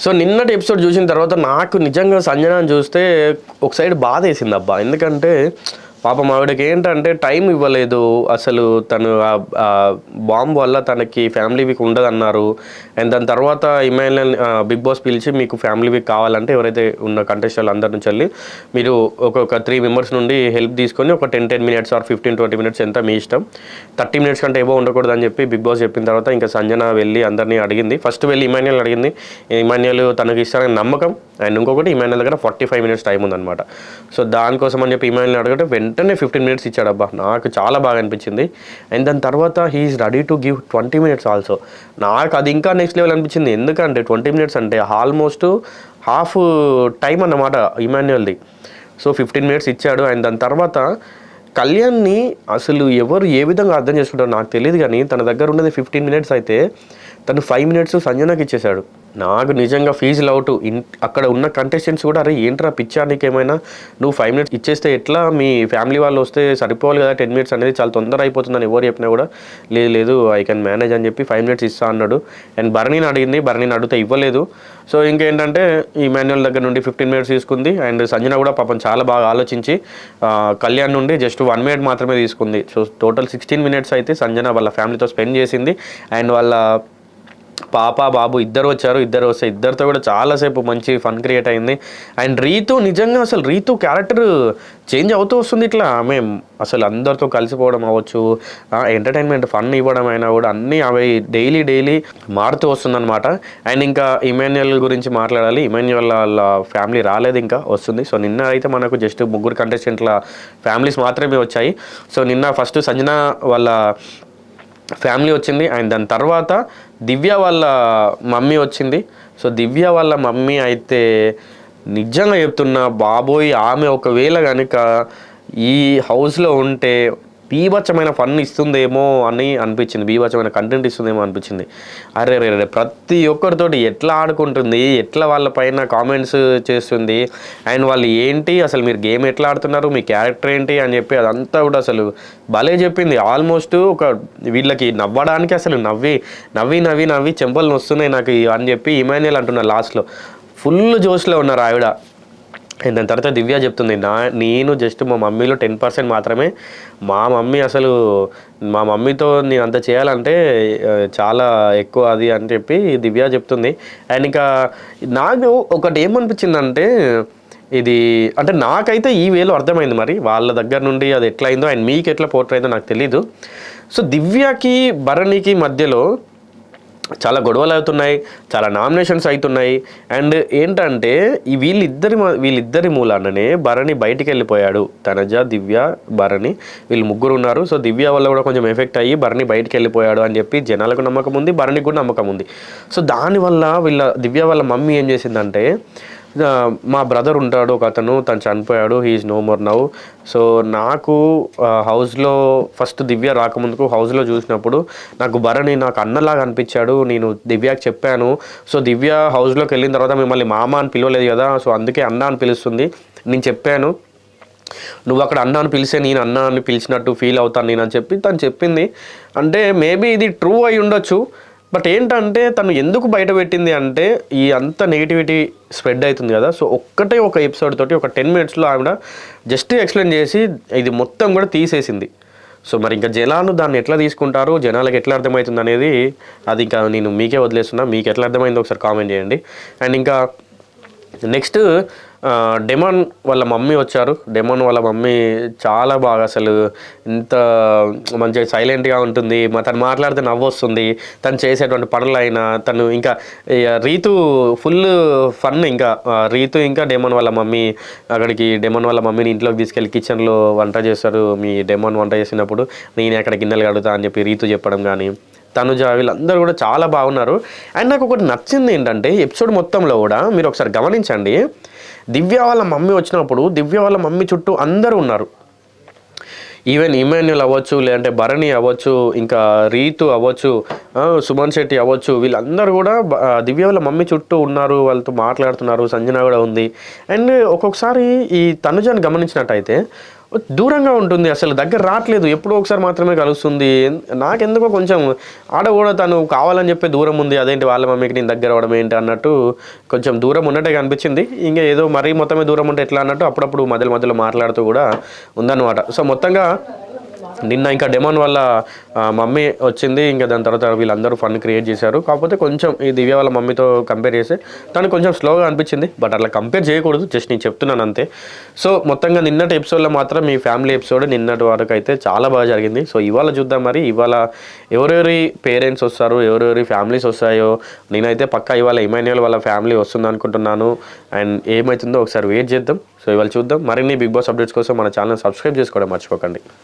So నిన్నటి episode చూసిన తర్వాత నాకు నిజంగా సంజనాన్ని చూస్తే ఒక సైడ్ బాధ వేసింది అబ్బా. ఎందుకంటే పాపం ఆవిడకి ఏంటంటే టైం ఇవ్వలేదు. అసలు తను బాంబు వల్ల తనకి ఫ్యామిలీ వీక్ ఉండదన్నారు. అండ్ దాని తర్వాత ఇమాన్యుల్ బిగ్ బాస్ పిలిచి మీకు ఫ్యామిలీ వీక్ కావాలంటే ఎవరైతే ఉన్న కంటెస్టర్లు అందరి నుంచి వెళ్ళి మీరు ఒక్కొక్క త్రీ మెంబర్స్ నుండి హెల్ప్ తీసుకొని ఒక ten ten minutes or fifteen twenty minutes ఎంత మీ ఇష్టం. థర్టీ మినిట్స్ కంటే ఏవో ఉండకూడదు అని చెప్పి బిగ్ బాస్ చెప్పిన తర్వాత ఇంకా సంజన వెళ్ళి అందరినీ అడిగింది. ఫస్ట్ వెళ్ళి ఇమాన్యుల్ అడిగింది. ఇమాన్యుల్ తనకి ఇస్తానని నమ్మకం. అండ్ ఇంకొకటి ఇమాన్యుల్ దగ్గర ఫార్టీ ఫైవ్ మినిట్స్ టైం ఉందన్నమాట. సో దానికోసం అని చెప్పి ఇమాన్యుల్ అడగట్టే వెంటనే ఫిఫ్టీన్ మినిట్స్ ఇచ్చాడబ్బా. నాకు చాలా బాగా అనిపించింది. అండ్ దాని తర్వాత he's ready to give twenty minutes also నాకు అది ఇంకా నెక్స్ట్ లెవెల్ అనిపించింది. ఎందుకంటే ట్వంటీ మినిట్స్ అంటే ఆల్మోస్ట్ హాఫ్ టైం అన్నమాట ఇమాన్యువల్ది సో ఫిఫ్టీన్ మినిట్స్ ఇచ్చాడు. అండ్ దాని తర్వాత కళ్యాణ్ని అసలు ఎవరు ఏ విధంగా అర్థం చేసుకుంటారో నాకు తెలియదు కానీ తన దగ్గర ఉన్నది ఫిఫ్టీన్ మినిట్స్ అయితే తను ఫైవ్ మినిట్స్ సంజనాకి ఇచ్చేశాడు. నాకు నిజంగా ఫీజు అవుట్ ఇన్ అక్కడ ఉన్న కంటెస్టెంట్స్ కూడా అరే ఏంట్రా పిచ్చా ఏమైనా నువ్వు ఫైవ్ మినిట్స్ ఇచ్చేస్తే ఎట్లా? మీ ఫ్యామిలీ వాళ్ళు వస్తే సరిపోవాలి కదా టెన్ మినిట్స్ అనేది చాలా తొందర అయిపోతుందని ఎవరు చెప్పినా కూడా లేదు లేదు ఐ కెన్ మేనేజ్ అని చెప్పి ఫైవ్ మినిట్స్ ఇస్తా అన్నాడు. అండ్ బర్నీని అడిగింది బర్నీని అడిగితే ఇవ్వలేదు. సో ఇంకేంటంటే ఈ మాన్యువల్ దగ్గర నుండి ఫిఫ్టీన్ మినిట్స్ తీసుకుంది. అండ్ సంజన కూడా పాపం చాలా బాగా ఆలోచించి కళ్యాణ్ నుండి జస్ట్ వన్ మినిట్ మాత్రమే తీసుకుంది. సో టోటల్ సిక్స్టీన్ మినిట్స్ అయితే సంజన వాళ్ళ ఫ్యామిలీతో స్పెండ్ చేసింది. అండ్ వాళ్ళ పాప బాబు ఇద్దరు వచ్చారు. ఇద్దరు వస్తే ఇద్దరితో కూడా చాలాసేపు మంచి ఫన్ క్రియేట్ అయింది. అండ్ రీతు నిజంగా అసలు రీతు క్యారెక్టర్ చేంజ్ అవుతూ వస్తుంది ఇట్లా. ఆమె అసలు అందరితో కలిసిపోవడం అవ్వచ్చు ఎంటర్టైన్మెంట్ ఫన్ ఇవ్వడం అయినా కూడా అన్నీ అవి డైలీ డైలీ మారుతూ వస్తుందన్నమాట. అండ్ ఇంకా ఇమాన్యుయల్ గురించి మాట్లాడాలి. ఇమాన్యుయల్ వాళ్ళ ఫ్యామిలీ రాలేదు ఇంకా వస్తుంది. సో నిన్న అయితే మనకు జస్ట్ ముగ్గురు కంటెస్టెంట్ల ఫ్యామిలీస్ మాత్రమే వచ్చాయి. సో నిన్న ఫస్ట్ సంజన వాళ్ళ ఫ్యామిలీ వచ్చింది. అండ్ దాని తర్వాత దివ్య వాళ్ళ మమ్మీ వచ్చింది. సో దివ్య వాళ్ళ మమ్మీ అయితే నిజంగా చెప్తున్నా బాబోయ్ ఆమె ఒకవేళ కనుక ఈ హౌస్లో ఉంటే బీభత్సమైన ఫన్ ఇస్తుందేమో అని అనిపించింది. బీభత్సమైన కంటెంట్ ఇస్తుందేమో అనిపించింది. అరే రే రే ప్రతి ఒక్కరితోటి ఎట్లా ఆడుకుంటుంది? ఎట్లా వాళ్ళ పైన కామెంట్స్ చేస్తుంది? అండ్ వాళ్ళు ఏంటి? అసలు మీరు గేమ్ ఎట్లా ఆడుతున్నారు? మీ క్యారెక్టర్ ఏంటి? అని చెప్పి అదంతా కూడా అసలు భలే చెప్పింది. ఆల్మోస్ట్ ఒక వీళ్ళకి నవ్వడానికి అసలు నవ్వి నవ్వి నవ్వి నవ్వి చెంపలు వస్తున్నాయి నాకు అని చెప్పి ఇమాన్యుల్ అంటున్నారు లాస్ట్లో ఫుల్ జోష్లో ఉన్నారు ఆవిడ. దాని తర్వాత దివ్య చెప్తుంది నా నేను జస్ట్ మా మమ్మీలో టెన్ పర్సెంట్ మాత్రమే మా మమ్మీ అసలు మా మమ్మీతో నేను అంత చేయాలంటే చాలా ఎక్కువ అది అని చెప్పి దివ్య చెప్తుంది. అండ్ ఇంకా నాకు ఒకటి ఏమనిపించిందంటే ఇది అంటే నాకైతే ఈ వేలో అర్థమైంది మరి వాళ్ళ దగ్గర నుండి అది ఎట్లా అయిందో అండ్ మీకు ఎట్లా పోర్ట్రైందో అయిందో నాకు తెలీదు. సో దివ్యకి భరణికి మధ్యలో చాలా గొడవలు అవుతున్నాయి చాలా నామినేషన్స్ అవుతున్నాయి. అండ్ ఏంటంటే ఈ వీళ్ళిద్దరి మ- వీళ్ళిద్దరి మూలాననే భరణి బయటికి వెళ్ళిపోయాడు తనజ దివ్య భరణి వీళ్ళు ముగ్గురు ఉన్నారు. సో దివ్య వల్ల కూడా కొంచెం ఎఫెక్ట్ అయ్యి భరణి బయటికి వెళ్ళిపోయాడు అని చెప్పి జనాలకు నమ్మకం ఉంది భరణికి కూడా నమ్మకం ఉంది. సో దానివల్ల వీళ్ళ దివ్య వాళ్ళ మమ్మీ ఏం చేసిందంటే మా బ్రదర్ ఉంటాడు ఒక అతను తను చనిపోయాడు he's no more now so నాకు హౌస్లో ఫస్ట్ దివ్య రాకముందుకు హౌస్లో చూసినప్పుడు నాకు భరణి నాకు అన్నలాగా అనిపించాడు నేను దివ్యకి చెప్పాను. సో దివ్య హౌస్లోకి వెళ్ళిన తర్వాత మిమ్మల్ని మామ అని పిలవలేదు కదా సో అందుకే అన్న అని పిలుస్తుంది. నేను చెప్పాను నువ్వు అక్కడ అన్న అని పిలిస్తే నేను అన్న అని పిలిచినట్టు ఫీల్ అవుతాను నేను అని చెప్పి తను చెప్పింది. అంటే మేబీ ఇది ట్రూ అయి ఉండొచ్చు బట్ ఏంటంటే తను ఎందుకు బయట పెట్టింది అంటే ఈ అంత నెగిటివిటీ స్ప్రెడ్ అవుతుంది కదా. సో ఒక్కటే ఒక ఎపిసోడ్ తోటి ఒక టెన్ మినిట్స్లో ఆవిడ జస్ట్ ఎక్స్ప్లెయిన్ చేసి ఇది మొత్తం కూడా తీసేసింది. సో మరి ఇంకా జనాలు దాన్ని ఎట్లా తీసుకుంటారు? జనాలకు ఎట్లా అర్థమవుతుంది అనేది అది ఇంకా నేను మీకే వదిలేస్తున్నా. మీకు ఎట్లా అర్థమైందో ఒకసారి కామెంట్ చేయండి. అండ్ ఇంకా నెక్స్ట్ డెమాన్ వాళ్ళ మమ్మీ వచ్చారు. డెమాన్ వాళ్ళ మమ్మీ చాలా బాగా అసలు ఇంత మంచిగా సైలెంట్గా ఉంటుంది. తను మాట్లాడితే నవ్వు వస్తుంది. తను చేసేటువంటి పనులైనా తను ఇంకా రీతు ఫుల్ ఫన్ ఇంకా. రీతు ఇంకా డెమాన్ వాళ్ళ మమ్మీ అక్కడికి డెమాన్ వాళ్ళ మమ్మీని ఇంట్లోకి తీసుకెళ్ళి కిచెన్లో వంట చేస్తారు మీ డెమాన్ వంట చేసినప్పుడు నేను అక్కడ గిన్నెలు కడుగుతా అని చెప్పి రీతు చెప్పడం కానీ తనుజ వీళ్ళందరూ కూడా చాలా బాగున్నారు. అండ్ నాకు ఒకటి నచ్చింది ఏంటంటే ఎపిసోడ్ మొత్తంలో కూడా మీరు ఒకసారి గమనించండి. దివ్య వాళ్ళ మమ్మీ వచ్చినప్పుడు దివ్య వాళ్ళ మమ్మీ చుట్టూ అందరూ ఉన్నారు. ఈవెన్ ఇమాన్యుల్ అవ్వచ్చు లేదంటే భరణి అవ్వచ్చు ఇంకా రీతు అవ్వచ్చు సుమన్ శెట్టి అవ్వచ్చు వీళ్ళందరూ కూడా దివ్య వాళ్ళ మమ్మీ చుట్టూ ఉన్నారు వాళ్ళతో మాట్లాడుతున్నారు సంజన కూడా ఉంది. అండ్ ఒక్కొక్కసారి ఈ తనుజాన్ని గమనించినట్టయితే దూరంగా ఉంటుంది అసలు దగ్గర రావట్లేదు ఎప్పుడో ఒకసారి మాత్రమే కలుస్తుంది. నాకెందుకో కొంచెం ఆడ కూడా తను కావాలని చెప్పి దూరం ఉంది అదేంటి వాళ్ళ మమ్మీకి నేను దగ్గర అవడం ఏంటి అన్నట్టు కొంచెం దూరం ఉన్నట్టే కనిపించింది. ఇంకా ఏదో మరీ మొత్తమే దూరం ఉంటే ఎట్లా అన్నట్టు అప్పుడప్పుడు మధ్యలో మధ్యలో మాట్లాడుతూ కూడా ఉందన్నమాట. సో మొత్తంగా నిన్న ఇంకా డెమోన్ వల్ల మమ్మీ వచ్చింది. ఇంకా దాని తర్వాత వీళ్ళందరూ ఫన్ క్రియేట్ చేశారు. కాకపోతే కొంచెం ఈ దివ్య వాళ్ళ మమ్మీతో కంపేర్ చేస్తే తను కొంచెం స్లోగా అనిపించింది. బట్ అట్లా కంపేర్ చేయకూడదు. జస్ట్ నేను చెప్తున్నాను అంతే. సో మొత్తంగా నిన్నటి ఎపిసోడ్లో మాత్రం మీ ఫ్యామిలీ ఎపిసోడ్ నిన్నటి వరకు అయితే చాలా బాగా జరిగింది. సో ఇవాళ చూద్దాం మరి. ఇవాళ ఎవరెవరి పేరెంట్స్ వస్తారు? ఎవరెవరి ఫ్యామిలీస్ వస్తాయో? నేనైతే పక్కా ఇవాళ ఇమాన్యువల్ వాళ్ళ ఫ్యామిలీ వస్తుంది అనుకుంటున్నాను. అండ్ ఏమవుతుందో ఒకసారి వెయిట్ చేద్దాం. సో ఇవాళ చూద్దాం. మరిన్ని బిగ్ బాస్ అప్డేట్స్ కోసం మన ఛానల్ సబ్స్క్రైబ్ చేసుకోవడం మర్చిపోకండి.